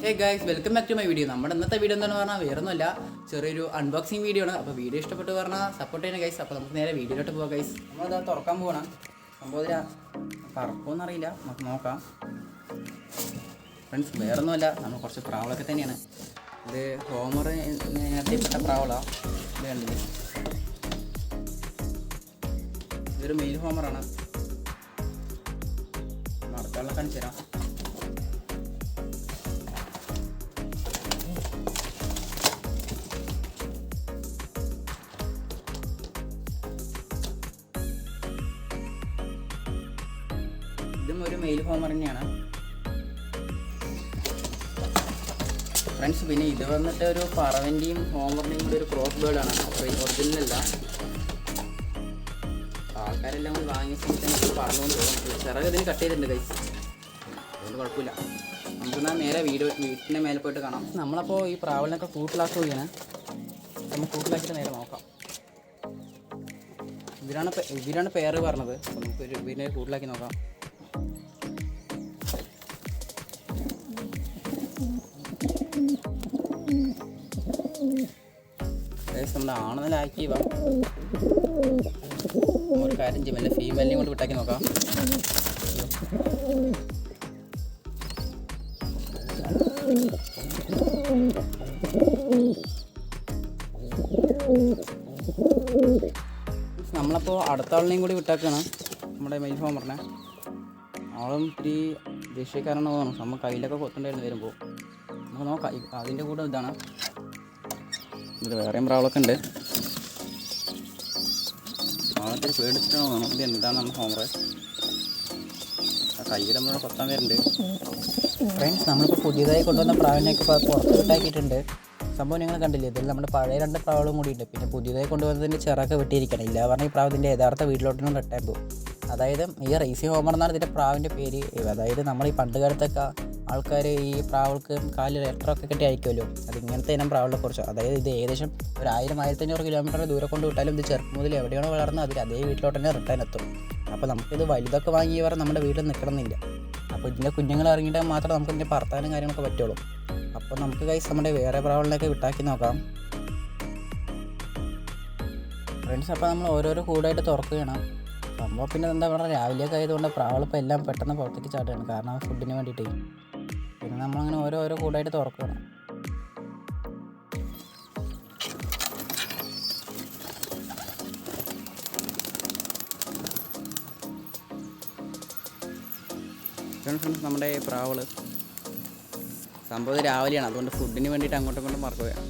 Hey guys welcome back to my video നമ്മുടെ ഇന്നത്തെ video എന്താണെന്ന് പറഞ്ഞാൽ വേറൊന്നുമല്ല. ചെറിയൊരു അൺബോക്സിങ് വീഡിയോ ആണ്. അപ്പോൾ വീഡിയോ ഇഷ്ടപ്പെട്ട് പറഞ്ഞാൽ സപ്പോർട്ട് ചെയ്യുന്ന ഗൈസ് അപ്പോൾ നമുക്ക് നേരെ വീഡിയോയിലോട്ട് പോകാം ഗൈസ് നമ്മളത് തുറക്കാൻ പോകണം സംഭവം കറപ്പൊന്നും അറിയില്ല. നമുക്ക് നോക്കാം. ഫ്രണ്ട്സ് വേറൊന്നുമല്ല. നമ്മൾ കുറച്ച് പ്രാവളൊക്കെ തന്നെയാണ്. ഇത് ഹോമർ നേരത്തെപ്പെട്ട പ്രാവളാണ് ഇത് ഇതൊരു മെയിൽ ഹോമറാണ് മറക്കാനുള്ള കാണിച്ചു തരാം ഒരു മെയിൽ ഹോമർ തന്നെയാണ് ഫ്രണ്ട്സ് പിന്നെ ഇത് വന്നിട്ട് ഒരു പറവന്റെയും ഹോമറിന്റെയും കൂടി ഒരു ക്രോസ് ബേർഡാണ് അപ്പോൾ ഒറിജിനലല്ല ആൾക്കാരെല്ലാം കൂടി വാങ്ങിയ സമയത്ത് പറഞ്ഞുകൊണ്ട് ചിറക് ഇതിന് കട്ട് ചെയ്തിട്ടുണ്ട് കൈസ് അതുകൊണ്ട് കുഴപ്പമില്ല. നമുക്കെന്നാൽ നേരെ വീട് വീട്ടിന്റെ മേലെ പോയിട്ട് കാണാം. നമ്മളപ്പോൾ ഈ പ്രാവലിനൊക്കെ കൂട്ടിലാക്കി പോവുകയാണ് നമുക്ക് കൂട്ടിലാക്കിയിട്ട് നേരെ നോക്കാം. ഇവരാണ് ഇവരാണ് പേര് പറഞ്ഞത്. നമുക്ക് ഇവരെ കൂട്ടിലാക്കി നോക്കാം. ഗൈസ് നമ്മുടെ ആണെന്നല്ല ആക്റ്റീവാ. ഒരു കാര്യം ചെയ്യും അല്ലെ ഫീമെയിലിനെയും കൊണ്ട് വിട്ടാക്കി നോക്കാം. നമ്മളപ്പോൾ അടുത്ത ആളിനെയും കൂടി വിട്ടാക്കാണ്. നമ്മുടെ മെയിൽ ഫോമറിനെ ആളും ഇത്തിരി ദേഷ്യക്കാരനാണെന്ന് തോന്നുന്നു നമ്മൾ കയ്യിലൊക്കെ കൊത്തണ്ടായിരുന്നു വരുമ്പോൾ നമുക്ക് നോക്കാം. അതിന്റെ കൂടെ ഇതാണ്. ഇത് വേറെയും പ്രാവളൊക്കെ ഉണ്ട്. ആദ്യം പേടിച്ചിട്ട് നമുക്ക് ഇത് എന്താണ് നമ്മുടെ ഹോമറ് ആ കയ്യിൽ നമ്മൾ കൊത്താൻ പേരുണ്ട്. ഫ്രണ്ട്സ് നമ്മളിപ്പോൾ പുതിയതായി കൊണ്ടുവന്ന പ്രാവിനെയൊക്കെ പുറത്ത് വിട്ടാക്കിയിട്ടുണ്ട്. സംഭവം നിങ്ങൾ കണ്ടില്ലേ? ഇതിൽ നമ്മുടെ പഴയ രണ്ട് പ്രാവുകളും കൂടി ഉണ്ട് പിന്നെ പുതിയതായി കൊണ്ടുവന്നതിന്റെ ചിറക്കെ വെട്ടിയിരിക്കണം. ഇല്ല പറഞ്ഞാൽ ഈ പ്രാവിന്റെ യഥാർത്ഥ വീട്ടിലോട്ടൊന്നും റിട്ടേൺ പോകും അതായത് ഈ റേസി ഹോമർ എന്നാണ് ഇതിന്റെ പ്രാവിന്റെ പേര്. അതായത് നമ്മൾ ഈ പണ്ട് കാലത്തൊക്കെ ആൾക്കാർ ഈ പ്രാവൾക്ക് കാലിൽ ലെറ്ററൊക്കെ കെട്ടി അയക്കുമല്ലോ അത് ഇങ്ങനത്തെ ഇനം പ്രാവളെ കുറിച്ച്. അതായത് ഇത് ഏകദേശം ഒരു ആയിരം ആയിരത്തഞ്ഞൂറ് കിലോമീറ്റർ ദൂരെ കൊണ്ട് വിട്ടാലും ഇത് ചെറുപ്പം മുതൽ എവിടെയാണോ വളർന്നത് അതിൽ അതേ വീട്ടിലോട്ട് തന്നെ റിട്ടേൺ എത്തും. അപ്പോൾ നമുക്കിത് വലുതൊക്കെ വാങ്ങി പറഞ്ഞാൽ നമ്മുടെ വീട്ടിൽ നിൽക്കണമെന്നില്ല അപ്പോൾ ഇതിന്റെ കുഞ്ഞുങ്ങൾ ഇറങ്ങിയിട്ട് മാത്രമേ നമുക്ക് ഇതിന്റെ പറത്താനും കാര്യങ്ങളൊക്കെ പറ്റുള്ളൂ. അപ്പോൾ നമുക്ക് കൈസ് നമ്മുടെ വേറെ പ്രാവളിനൊക്കെ വിട്ടാക്കി നോക്കാം. ഫ്രണ്ട്സ് അപ്പോൾ നമ്മൾ ഓരോരോ കൂടായിട്ട് തുറക്കുകയാണ്. സംഭവം പിന്നെ എന്താ പറയുക? രാവിലെയൊക്കെ ആയതുകൊണ്ട് പ്രാവളിപ്പോൾ എല്ലാം പെട്ടെന്ന് പുറത്തേക്ക് ചാടുകയാണ്. കാരണം ഫുഡിന് വേണ്ടിയിട്ട്. പിന്നെ നമ്മളങ്ങനെ ഓരോ ഓരോ കൂടായിട്ട് തുറക്കണം നമ്മുടെ പ്രാവൾ. സംഭവം രാവിലെയാണ്. അതുകൊണ്ട് ഫുഡിന് വേണ്ടിയിട്ട് അങ്ങോട്ടും ഇങ്ങോട്ടും മറക്കുകയാണ്.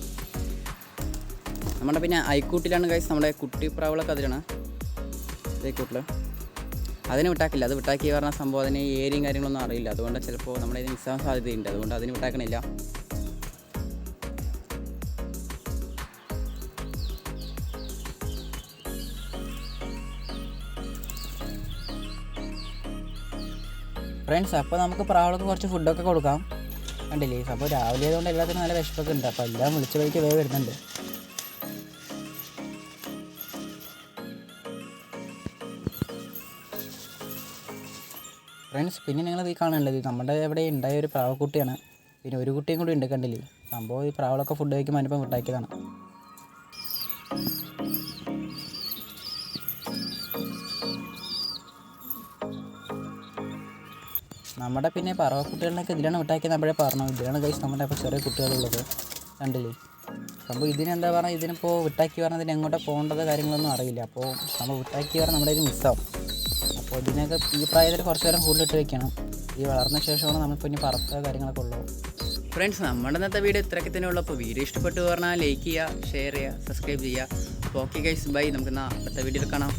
നമ്മുടെ പിന്നെ ഐക്കൂട്ടിലാണ് കഴിച്ച് നമ്മുടെ കുട്ടി പ്രാവളൊക്കെ അതിലാണ്. ഐക്കൂട്ടിൽ അതിന് വിട്ടാക്കില്ല. അത് വിട്ടാക്കി പറഞ്ഞ സംഭവം അതിന് ഏരിയയും കാര്യങ്ങളൊന്നും അറിയില്ല. അതുകൊണ്ട് ചിലപ്പോൾ നമ്മുടെ ഇത് മിസ്സാൻ സാധ്യതയുണ്ട്. അതുകൊണ്ട് അതിന് വിട്ടാക്കണില്ല. ഫ്രണ്ട്സ് അപ്പോൾ നമുക്ക് പ്രാവളൊക്കെ കുറച്ച് ഫുഡൊക്കെ കൊടുക്കാം. കണ്ടില്ലേ? അപ്പോൾ രാവിലെ ആയതുകൊണ്ട് എല്ലാത്തിനും നല്ല വിശപ്പൊക്കെ ഉണ്ട്. അപ്പോൾ എല്ലാം വിളിച്ച് വഴിക്ക് വേഗം വരുന്നുണ്ട്. ഫ്രണ്ട്സ് പിന്നെ നിങ്ങൾ ഈ കാണാനുള്ളത് നമ്മുടെ ഇവിടെ ഉണ്ടായ ഒരു പ്രാവക്കുട്ടിയാണ്. പിന്നെ ഒരു കുട്ടിയും കൂടി ഉണ്ട് കണ്ടില്ലേ? സംഭവം ഈ പ്രാവളൊക്കെ ഫുഡ് കഴിക്കുമ്പോൾ അനുഭവം വിട്ടാക്കിയതാണ് നമ്മുടെ പിന്നെ പറവക്കുട്ടികളിനൊക്കെ ഇതിലാണ് വിട്ടാക്കിയത് നമ്മുടെ പറഞ്ഞു. ഇതിലാണ് കഴിച്ച് നമ്മുടെ ഇപ്പോൾ ചെറിയ കുട്ടികളുള്ളത്. കണ്ടില്ലേ? സംഭവം ഇതിനെന്താ പറഞ്ഞാൽ ഇതിനിപ്പോൾ വിട്ടാക്കി പറഞ്ഞാൽ ഇതിന് എങ്ങോട്ടാണ് പോകേണ്ടത് കാര്യങ്ങളൊന്നും അറിയില്ല. അപ്പോൾ നമ്മൾ വിട്ടാക്കി പറഞ്ഞാൽ നമ്മുടെ ഇത് മിസ്സാവും അപ്പോൾ ഇതിനൊക്കെ ഈ പ്രായത്തിൽ കുറച്ച് നേരം കൂടുതലിട്ട് വെക്കണം. ഈ വളർന്ന ശേഷമാണ് നമ്മളിപ്പോൾ ഇനി പറക്കുക കാര്യങ്ങളൊക്കെ ഉള്ളൂ. ഫ്രണ്ട്സ് നമ്മുടെ ഇന്നത്തെ വീഡിയോ ഇത്രയൊക്കെ തന്നെ ഉള്ളൂ. അപ്പോൾ വീഡിയോ ഇഷ്ടപ്പെട്ടു പറഞ്ഞാൽ ലൈക്ക് ചെയ്യുക ഷെയർ ചെയ്യുക സബ്സ്ക്രൈബ് ചെയ്യുക. ഓക്കെ ഗൈസ് ബൈ നമുക്ക് അടുത്ത വീഡിയോയിൽ കാണാം.